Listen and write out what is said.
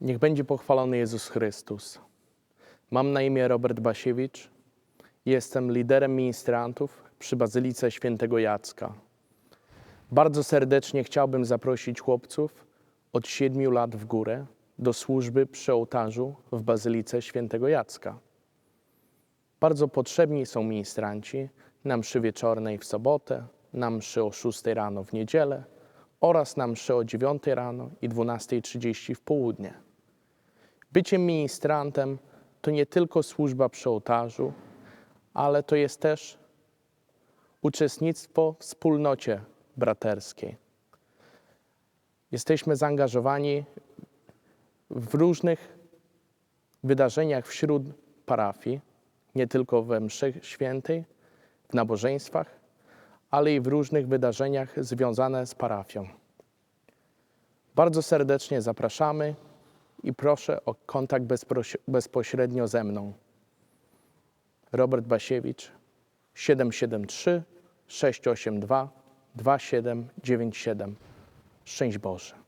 Niech będzie pochwalony Jezus Chrystus. Mam na imię Robert Basiewicz. Jestem liderem ministrantów przy Bazylice Świętego Jacka. Bardzo serdecznie chciałbym zaprosić chłopców od 7 lat w górę do służby przy ołtarzu w Bazylice Świętego Jacka. Bardzo potrzebni są ministranci na mszy wieczornej w sobotę, na mszy o 6 rano w niedzielę oraz na mszy o 9 rano i 12.30 w południe. Bycie ministrantem to nie tylko służba przy ołtarzu, ale to jest też uczestnictwo w wspólnocie braterskiej. Jesteśmy zaangażowani w różnych wydarzeniach wśród parafii, nie tylko we mszy świętej, w nabożeństwach, ale i w różnych wydarzeniach związanych z parafią. Bardzo serdecznie zapraszamy i proszę o kontakt bezpośrednio ze mną. Robert Basiewicz 773 682 2797. Szczęść Boże.